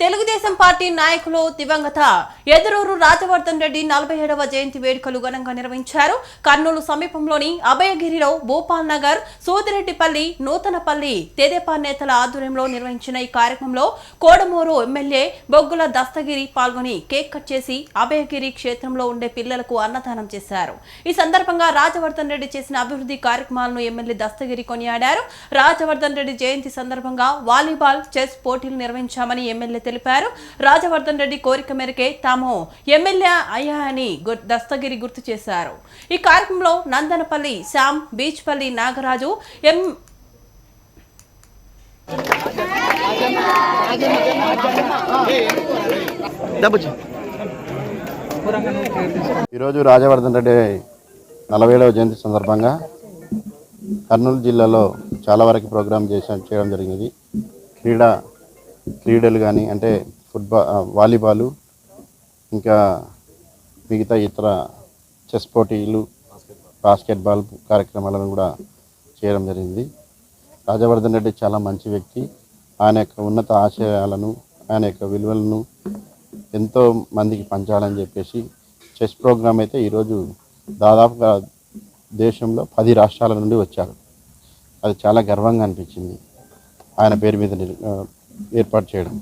Telugu Desam party నాయకులు దివంగత ఎదురూరు రాజవర్ధన్ రెడ్డి నలభై ఏడవ జయంతి వేడుకలు ఘనంగా నిర్వహించారు. కర్నూలు సమీపంలోని అభయగిరిలో భూపాల్ నగర్ సూదిరెడ్డిపల్లి నూతనపల్లి తెదేపా నేతల ఆధ్వర్యంలో నిర్వహించిన ఈ కార్యక్రమంలో కోడమూరు ఎమ్మెల్యే బొగ్గుల దస్తగిరి పాల్గొని కేక్ కట్ చేసి అభయగిరి క్షేత్రంలో ఉండే పిల్లలకు అన్నదానం చేశారు. ఈ సందర్భంగా రాజవర్ధన్ రెడ్డి చేసిన అభివృద్ధి కార్యక్రమాలను ఎమ్మెల్యే దస్తగిరి కొనియాడారు. రాజవర్ధన్ రెడ్డి జయంతి సందర్భంగా వాలీబాల్ చెస్ పోటీలు నిర్వహించామని ఎమ్మెల్యే తెలిపారు. రాజవర్ధన్ రెడ్డి కోరిక మేరకే తాము ఎమ్మెల్యే అయ్యా అని దస్తగిరి గుర్తు చేశారు. ఈ కార్యక్రమంలో నందనపల్లి శ్యామ్ బీచ్పల్లి నాగరాజు ఎం ఈరోజు రాజవర్ధన్ రెడ్డి నలభై ఏడవ జయంతి సందర్భంగా కర్నూలు జిల్లాలో చాలా వరకు ప్రోగ్రాం చేసా చేయడం జరిగింది. క్రీడా క్రీడలు కానీ అంటే ఫుట్బాల్ వాలీబాలు ఇంకా మిగతా ఇతర చెస్ పోటీలు బాస్కెట్బాల్ కార్యక్రమాలను కూడా చేయడం జరిగింది. రాజవర్ధన్ రెడ్డి చాలా మంచి వ్యక్తి. ఆయన యొక్క ఉన్నత ఆశయాలను ఆయన యొక్క విలువలను ఎంతో మందికి పంచాలని చెప్పేసి చెస్ ప్రోగ్రామ్ అయితే ఈరోజు దాదాపుగా దేశంలో పది రాష్ట్రాల నుండి వచ్చారు. అది చాలా గర్వంగా అనిపించింది. ఆయన పేరు మీద ఏర్పాటు చేయడం.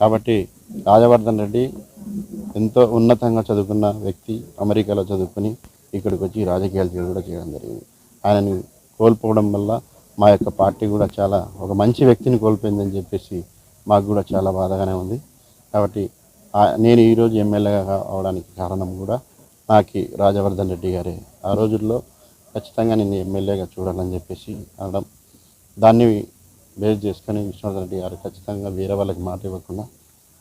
కాబట్టి రాజవర్ధన్ రెడ్డి ఎంతో ఉన్నతంగా చదువుకున్న వ్యక్తి అమెరికాలో చదువుకుని ఇక్కడికి వచ్చి రాజకీయాలు కూడా చేయడం జరిగింది. ఆయనని కోల్పోవడం వల్ల మా యొక్క పార్టీ కూడా చాలా ఒక మంచి వ్యక్తిని కోల్పోయిందని చెప్పేసి మాకు కూడా చాలా బాధగానే ఉంది. కాబట్టి నేను ఈరోజు ఎమ్మెల్యేగా అవడానికి కారణం కూడా నాకు రాజవర్ధన్ రెడ్డి గారే. ఆ రోజుల్లో ఖచ్చితంగా నేను ఎమ్మెల్యేగా చూడాలని చెప్పేసి అనడం. దాన్ని బేస్ చేసుకొని విష్ణువర్ధన్ రెడ్డి గారు ఖచ్చితంగా వేరే వాళ్ళకి మాట ఇవ్వకుండా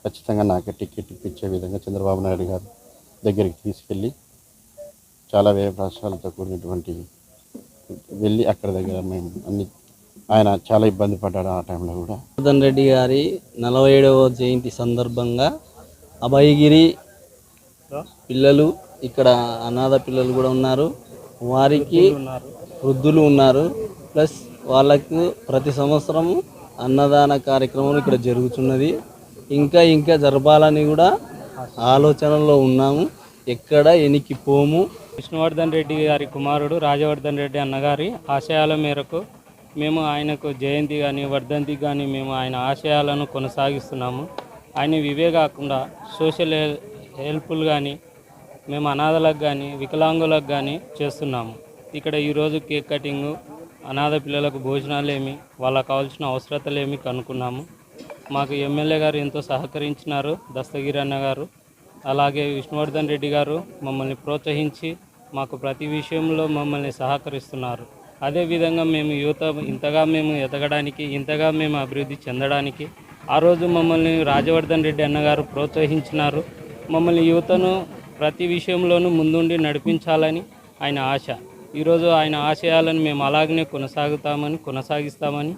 ఖచ్చితంగా నాకే టికెట్ ఇప్పించే విధంగా చంద్రబాబు నాయుడు గారు దగ్గరికి తీసుకెళ్ళి చాలా వేరే రాష్ట్రాలతో కూడినటువంటి వెళ్ళి అక్కడ దగ్గర మేము అన్ని ఆయన చాలా ఇబ్బంది పడ్డాడు ఆ టైంలో కూడా. జనార్దన్ రెడ్డి గారి నలభై ఏడవ జయంతి సందర్భంగా అభయగిరి పిల్లలు ఇక్కడ అనాథ పిల్లలు కూడా ఉన్నారు. వారికి వృద్ధులు ఉన్నారు. ప్లస్ వాళ్ళకు ప్రతి సంవత్సరం అన్నదాన కార్యక్రమం ఇక్కడ జరుగుతున్నది. ఇంకా ఇంకా జరపాలని కూడా ఆలోచనలో ఉన్నాము. ఎక్కడ ఎనికి పోము. విష్ణువర్ధన్ రెడ్డి గారి కుమారుడు రాజవర్ధన్ రెడ్డి అన్నగారి ఆశయాల మేరకు మేము ఆయనకు జయంతి కానీ వర్ధంతి కానీ మేము ఆయన ఆశయాలను కొనసాగిస్తున్నాము. ఆయన ఇవే కాకుండా సోషల్ హెల్ప్లు కానీ మేము అనాథలకు కానీ వికలాంగులకు కానీ చేస్తున్నాము. ఇక్కడ ఈరోజు కేక్ కటింగు అనాథ పిల్లలకు భోజనాలు ఏమి వాళ్ళకు కావాల్సిన అవసరతలేమి కనుక్కున్నాము. మాకు ఎమ్మెల్యే గారు ఎంతో సహకరించినారు దస్తగిరి అన్న గారు. అలాగే విష్ణువర్ధన్ రెడ్డి గారు మమ్మల్ని ప్రోత్సహించి మాకు ప్రతి విషయంలో మమ్మల్ని సహకరిస్తున్నారు. అదేవిధంగా మేము యువత ఇంతగా మేము ఎదగడానికి ఇంతగా మేము అభివృద్ధి చెందడానికి ఆ రోజు మమ్మల్ని రాజవర్ధన్ రెడ్డి అన్నగారు ప్రోత్సహించినారు. మమ్మల్ని యువతను ప్రతి విషయంలోనూ ముందుండి నడిపించాలని ఆయన ఆశ. ఈరోజు ఆయన ఆశయాలను మేము అలాగనే కొనసాగుతామని కొనసాగిస్తామని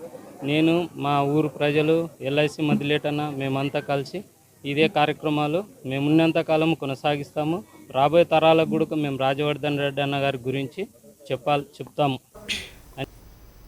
నేను మా ఊరు ప్రజలు ఎల్ఐసి మదిలేటన్న మేమంతా కలిసి ఇదే కార్యక్రమాలు మేము కాలం కొనసాగిస్తాము. రాబోయే తరాలకు కూడా మేము రాజవర్ధన్ రెడ్డి అన్న గారి గురించి చెప్పాలి చెప్తాము.